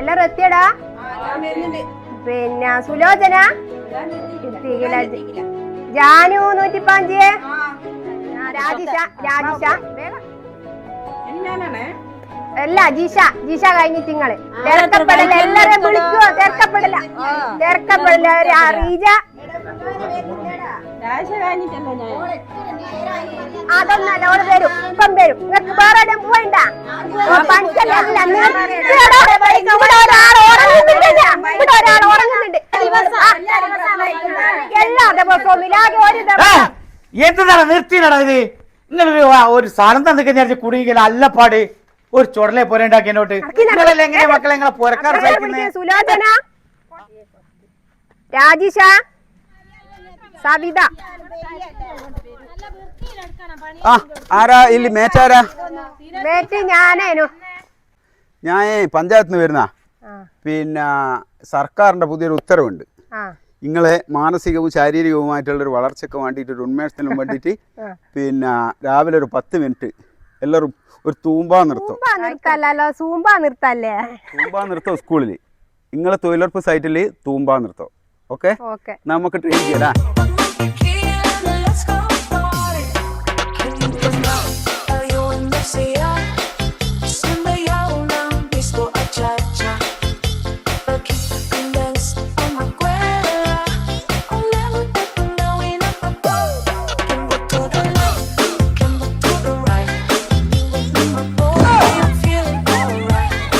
എല്ലാരും എത്തിയടാ? പിന്നെ സുലോചന. ജാനു നൂറ്റിപ്പാഞ്ച് രാജിഷ രാജിഷ. വേഗം. അല്ല ജിഷ. ജീഷ കഴിഞ്ഞിട്ട് നിങ്ങൾ തിരക്കപ്പെടല എല്ലാരെയും വിളിക്കുക തിരക്കപ്പെടല തിരക്കപ്പെടല റീജ. അതൊന്നല്ല ഓൾ വരും ഇപ്പം വരും നിങ്ങൾക്ക് വേറെ പോയിണ്ടാ പണിക്കല്ല. ഇവിടെ ഒരാൾ ഉറങ്ങുന്നുണ്ട് ഇവിടെ ഒരാൾ ഉറങ്ങുന്നുണ്ട്. ആ, എല്ലാ ദിവസവും ഇല്ലാതെ ഒരു ദിവസം എന്താണ് നിർത്തിയില്ലടാ ഇത്? നിങ്ങൾ ഒരു സാധനം തന്നു കഴിഞ്ഞാൽ കുടുങ്ങിക്കല അല്ലപ്പാട്. ഒരു ചുടലെ പോലെ ഉണ്ടാക്കി എന്നോട്ട്. നിങ്ങളെല്ലാം എങ്ങനെ മക്കളെ നിങ്ങളെ പുരക്കാർ. സുലോചന. രാജിഷ. സവിത. ആ ആരാ? ഇല്ല മേച്ചാരാ? മേറ്റ് ഞാനേനു. ഞാൻ പഞ്ചായത്തിൽ നിന്ന് വരുന്ന പിന്നെ സർക്കാരിന്റെ പുതിയൊരു ഉത്തരവുണ്ട്. നിങ്ങളെ മാനസികവും ശാരീരികവുമായിട്ടുള്ളൊരു വളർച്ചയ്ക്ക് വേണ്ടിയിട്ട് ഒരു ഉന്മേഷത്തിനും വേണ്ടിയിട്ട് പിന്നെ രാവിലെ ഒരു പത്ത് മിനിറ്റ് എല്ലാവരും ഒരു തൂമ്പ നിർത്തും സൂമ്പ നിർത്തല്ലോ തൂമ്പ നിർത്തം സ്കൂളിൽ നിങ്ങളെ തൊഴിലുറപ്പ് സൈറ്റിൽ തൂമ്പ നിർത്തം ഓക്കെ? നമുക്ക് ട്രെയിൻ ചെയ്യാം.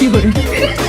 Yun.